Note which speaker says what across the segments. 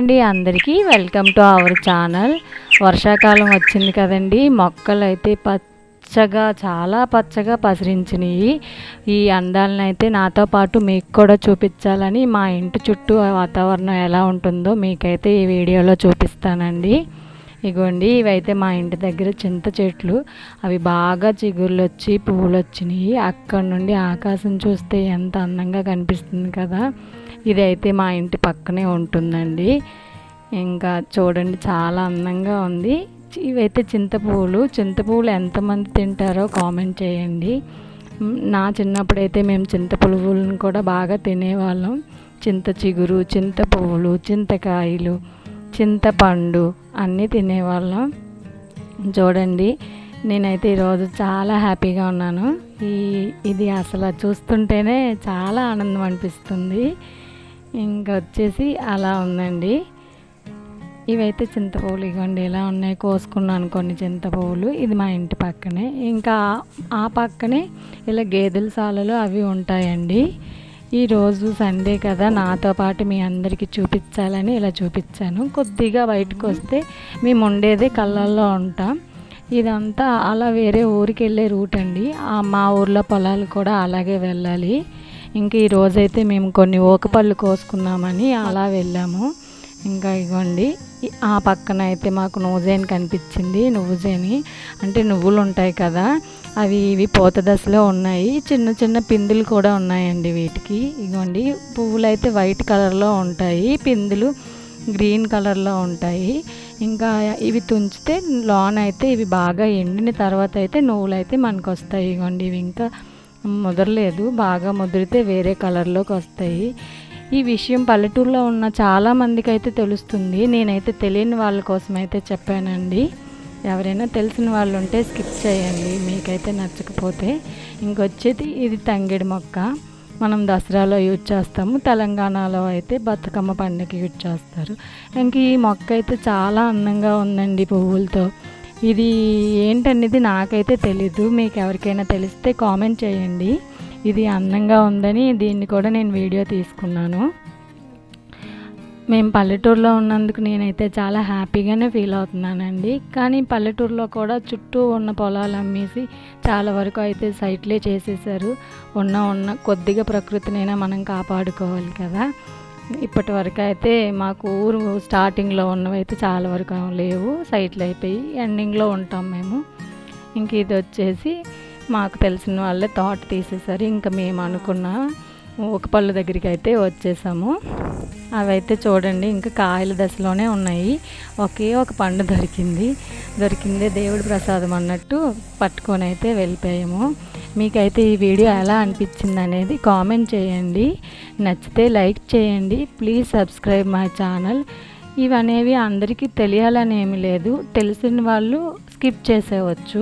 Speaker 1: అండి అందరికీ welcome to our channel. వర్షాకాలం వచ్చింది కదండి మొక్కలు అయితే పచ్చగా చాలా పచ్చగా పసిరించినాయి. ఈ అందాలను అయితే నాతో పాటు మీకు కూడా చూపించాలని మా ఇంటి చుట్టూ వాతావరణం ఎలా ఉంటుందో మీకైతే ఈ వీడియోలో చూపిస్తానండి. ఇగోండి ఇవైతే మా ఇంటి దగ్గర చింత చెట్లు. అవి బాగా చిగుర్లు వచ్చి పువ్వులు వచ్చినాయి అక్కడ నుండి ఆకాశం చూస్తే ఎంత అందంగా కనిపిస్తుంది కదా. ఇది అయితే మా ఇంటి పక్కనే ఉంటుందండి. ఇంకా చూడండి చాలా అందంగా ఉంది. ఇవైతే చింతపువ్వులు చింతపువ్వులు ఎంతమంది తింటారో కామెంట్ చేయండి. నా చిన్నప్పుడైతే మేము చింత పువ్వులను కూడా బాగా తినేవాళ్ళం. చింత చిగురు చింత పువ్వులు చింతకాయలు చింతపండు అన్నీ తినేవాళ్ళం. చూడండి నేనైతే ఈరోజు చాలా హ్యాపీగా ఉన్నాను. ఈ ఇది అసలు చూస్తుంటేనే చాలా ఆనందం అనిపిస్తుంది. ఇంకా వచ్చేసి అలా ఉందండి. ఇవైతే చింతపువ్వులు ఇవ్వండి ఇలా ఉన్నాయి కోసుకున్నాను కొన్ని చింతపువ్వులు. ఇది మా ఇంటి పక్కనే. ఇంకా ఆ పక్కనే ఇలా గేదెల సాలలు అవి ఉంటాయండి. ఈరోజు సండే కదా నాతో పాటు మీ అందరికీ చూపించాలని ఇలా చూపించాను. కొద్దిగా బయటకు వస్తే మేము ఉండేదే కళ్ళల్లో ఉంటాం. ఇదంతా అలా వేరే ఊరికి వెళ్ళే రూట్ అండి. మా ఊర్లో పొలాలు కూడా అలాగే వెళ్ళాలి. ఇంక ఈరోజైతే మేము కొన్ని ఓకపళ్ళు కోసుకున్నామని అలా వెళ్ళాము. ఇంకా ఇవ్వండి ఆ పక్కన అయితే మాకు నువ్వుజేని కనిపించింది నువ్వుజేని అంటే నువ్వులు ఉంటాయి కదా అవి ఇవి పూత దశలో ఉన్నాయి. చిన్న చిన్న పిందులు కూడా ఉన్నాయండి వీటికి. ఇగోండి పువ్వులు అయితే వైట్ కలర్లో ఉంటాయి పిందులు గ్రీన్ కలర్లో ఉంటాయి. ఇంకా ఇవి తుంచితే లోన్ అయితే ఇవి బాగా ఎండిన తర్వాత అయితే నువ్వులు అయితే మనకు వస్తాయి ఇగోండి. ఇవి ఇంకా ముదరలేదు బాగా ముదిరితే వేరే కలర్లోకి వస్తాయి ఈ విషయం పల్లెటూరులో ఉన్న చాలామందికి అయితే తెలుస్తుంది. నేనైతే తెలియని వాళ్ళ కోసం అయితే చెప్పానండి. ఎవరైనా తెలిసిన వాళ్ళు ఉంటే స్కిప్ చేయండి. మీకైతే నచ్చకపోతే ఇంకొచ్చేది ఇది తంగిడి మొక్క. మనం దసరాలో యూజ్ చేస్తాము. తెలంగాణలో అయితే బతుకమ్మ పండుగకి యూజ్ చేస్తారు. ఇంక ఈ మొక్క అయితే చాలా అందంగా ఉందండి పువ్వులతో. ఇది ఏంటనేది నాకైతే తెలీదు. మీకు ఎవరికైనా తెలిస్తే కామెంట్ చేయండి. ఇది అందంగా ఉందని దీన్ని కూడా నేను వీడియో తీసుకున్నాను. మేము పల్లెటూరులో ఉన్నందుకు నేనైతే చాలా హ్యాపీగానే ఫీల్ అవుతున్నానండి. కానీ పల్లెటూరులో కూడా చుట్టూ ఉన్న పొలాలు అమ్మేసి చాలా వరకు అయితే సైట్లే చేసేసారు ఉన్న ఉన్న కొద్దిగా ప్రకృతినైనా మనం కాపాడుకోవాలి కదా. ఇప్పటి వరకు అయితే మాకు ఊరు స్టార్టింగ్లో ఉన్నవైతే చాలా వరకు లేవు. సైట్లు అయిపోయి ఎండింగ్లో ఉంటాం మేము. ఇంక ఇది వచ్చేసి మాకు తెలిసిన వాళ్ళే తోట తీసేసారు ఇంకా మేము అనుకున్న ఒక పళ్ళు దగ్గరికి అయితే వచ్చేసాము. అవైతే చూడండి ఇంకా కాయల దశలోనే ఉన్నాయి. ఒకే ఒక పండు దొరికింది. దొరికిందే దేవుడి ప్రసాదం అన్నట్టు పట్టుకొని అయితే వెళ్ళిపోయాము. మీకైతే ఈ వీడియో ఎలా అనిపించింది అనేది కామెంట్ చేయండి. నచ్చితే లైక్ చేయండి. Please subscribe my channel. ఇవనేవి అందరికీ తెలియాలని ఏమీ లేదు. తెలిసిన వాళ్ళు స్కిప్ చేసేవచ్చు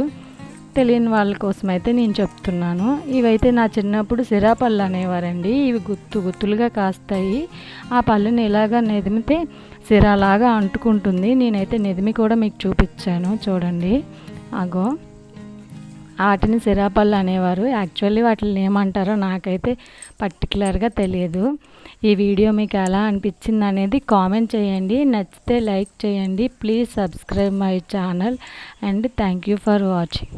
Speaker 1: తెలియని వాళ్ళ కోసం అయితే నేను చెప్తున్నాను. ఇవైతే నా చిన్నప్పుడు సిరాపళ్ళు అనేవారండి. ఇవి గుత్తు గుత్తులుగా కాస్తాయి. ఆ పళ్ళుని ఇలాగా నెదిమితే సిరాలాగా అంటుకుంటుంది. నేనైతే నెదిమి కూడా మీకు చూపించాను. చూడండి. అగో. వాటిని సిరాపళ్ళు అనేవారు. యాక్చువల్లీ వాటిని ఏమంటారో నాకైతే పర్టికులర్గా తెలియదు. ఈ వీడియో మీకు ఎలా అనిపించింది అనేది కామెంట్ చేయండి. నచ్చితే లైక్ చేయండి. Please subscribe my channel and thank you for watching.